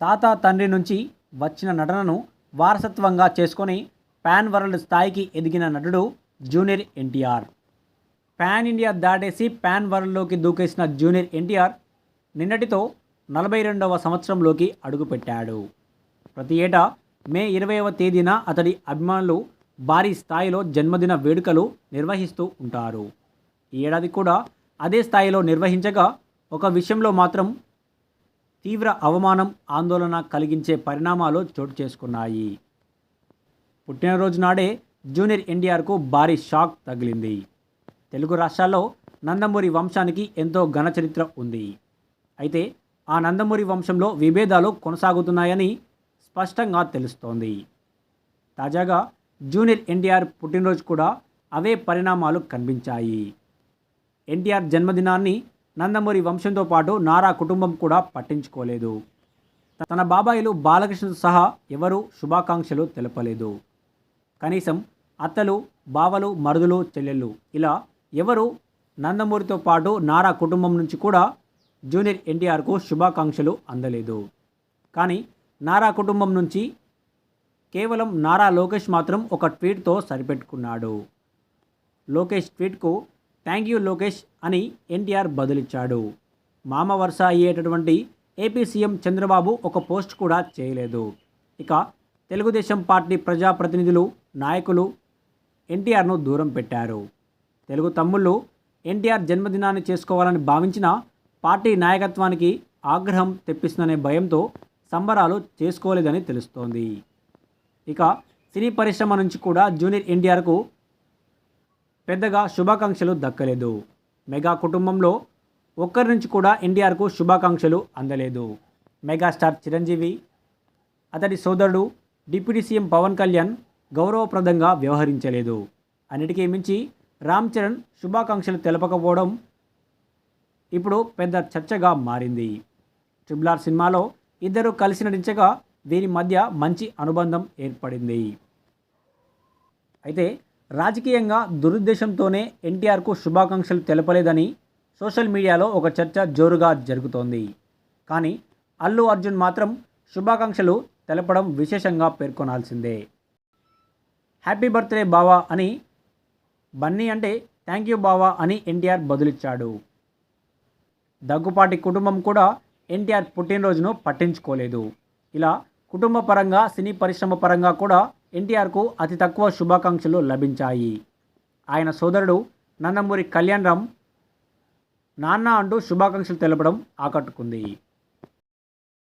తాత తండ్రి నుంచి వచ్చిన నటనను వారసత్వంగా చేసుకొని పాన్ వరల్డ్ స్థాయికి ఎదిగిన నటుడు జూనియర్ ఎన్టీఆర్. పాన్ ఇండియా దాటేసి పాన్ వరల్డ్లోకి దూకేసిన జూనియర్ ఎన్టీఆర్ నిన్నటితో నలభై రెండవ సంవత్సరంలోకి అడుగుపెట్టాడు. ప్రతి ఏటా మే ఇరవైవ తేదీన అతడి అభిమానులు భారీ స్థాయిలో జన్మదిన వేడుకలు నిర్వహిస్తూ ఉంటారు. ఈ ఏడాది కూడా అదే స్థాయిలో నిర్వహించగా ఒక విషయంలో మాత్రం తీవ్ర అవమానం ఆందోళన కలిగించే పరిణామాలు చోటు చేసుకున్నాయి. పుట్టినరోజు నాడే జూనియర్ ఎన్టీఆర్కు భారీ షాక్ తగిలింది. తెలుగు రాష్ట్రాల్లో నందమూరి వంశానికి ఎంతో ఘన చరిత్ర ఉంది. అయితే ఆ నందమూరి వంశంలో విభేదాలు కొనసాగుతున్నాయని స్పష్టంగా తెలుస్తోంది. తాజాగా జూనియర్ ఎన్టీఆర్ పుట్టినరోజు కూడా అవే పరిణామాలు కనిపించాయి. ఎన్టీఆర్ జన్మదినాన్ని నందమూరి వంశంతో పాటు నారా కుటుంబం కూడా పట్టించుకోలేదు. తన బాబాయిలు బాలకృష్ణ సహా ఎవరూ శుభాకాంక్షలు తెలపలేదు. కనీసం అత్తలు బావలు మరుదులు చెల్లెళ్ళు ఇలా ఎవరు నందమూరితో పాటు నారా కుటుంబం నుంచి కూడా జూనియర్ ఎన్టీఆర్కు శుభాకాంక్షలు అందలేదు. కానీ నారా కుటుంబం నుంచి కేవలం నారా లోకేష్ మాత్రం ఒక ట్వీట్తో సరిపెట్టుకున్నాడు. లోకేష్ ట్వీట్కు థ్యాంక్ యూ లోకేష్ అని ఎన్టీఆర్ బదులిచ్చాడు. మామ వరుస అయ్యేటటువంటి ఏపీ సీఎం చంద్రబాబు ఒక పోస్ట్ కూడా చేయలేదు. ఇక తెలుగుదేశం పార్టీ ప్రజాప్రతినిధులు నాయకులు ఎన్టీఆర్ను దూరం పెట్టారు. తెలుగు తమ్ముళ్ళు ఎన్టీఆర్ జన్మదినాన్ని చేసుకోవాలని భావించిన పార్టీ నాయకత్వానికి ఆగ్రహం తెప్పిస్తుందనే భయంతో సంబరాలు చేసుకోలేదని తెలుస్తోంది. ఇక సినీ పరిశ్రమ నుంచి కూడా జూనియర్ ఎన్టీఆర్కు పెద్దగా శుభాకాంక్షలు దక్కలేదు. మెగా కుటుంబంలో ఒక్కరి నుంచి కూడా ఎన్టీఆర్కు శుభాకాంక్షలు అందలేదు. మెగాస్టార్ చిరంజీవి అతడి సోదరుడు డిప్యూటీ సీఎం పవన్ కళ్యాణ్ గౌరవప్రదంగా వ్యవహరించలేదు. అన్నిటికీ మించి రామ్ చరణ్ శుభాకాంక్షలు తెలపకపోవడం ఇప్పుడు పెద్ద చర్చగా మారింది. ట్రిపుల్ ఆర్ సినిమాలో ఇద్దరు కలిసి నటించగా వీరి మధ్య మంచి అనుబంధం ఏర్పడింది. అయితే రాజకీయంగా దురుద్దేశంతోనే ఎన్టీఆర్కు శుభాకాంక్షలు తెలపలేదని సోషల్ మీడియాలో ఒక చర్చ జోరుగా జరుగుతోంది. కానీ అల్లు అర్జున్ మాత్రం శుభాకాంక్షలు తెలపడం విశేషంగా పేర్కొనాల్సిందే. హ్యాపీ బర్త్డే బావా అని బన్నీ అంటే థ్యాంక్ యూ బావా అని ఎన్టీఆర్ బదులిచ్చాడు. దగ్గుపాటి కుటుంబం కూడా ఎన్టీఆర్ పుట్టినరోజును పట్టించుకోలేదు. ఇలా కుటుంబ పరంగా సినీ పరిశ్రమ పరంగా కూడా ఎన్టీఆర్కు అతి తక్కువ శుభాకాంక్షలు లభించాయి. ఆయన సోదరుడు నందమూరి కళ్యాణ్ రామ్ నాన్న అంటూ శుభాకాంక్షలు తెలపడం ఆకట్టుకుంది.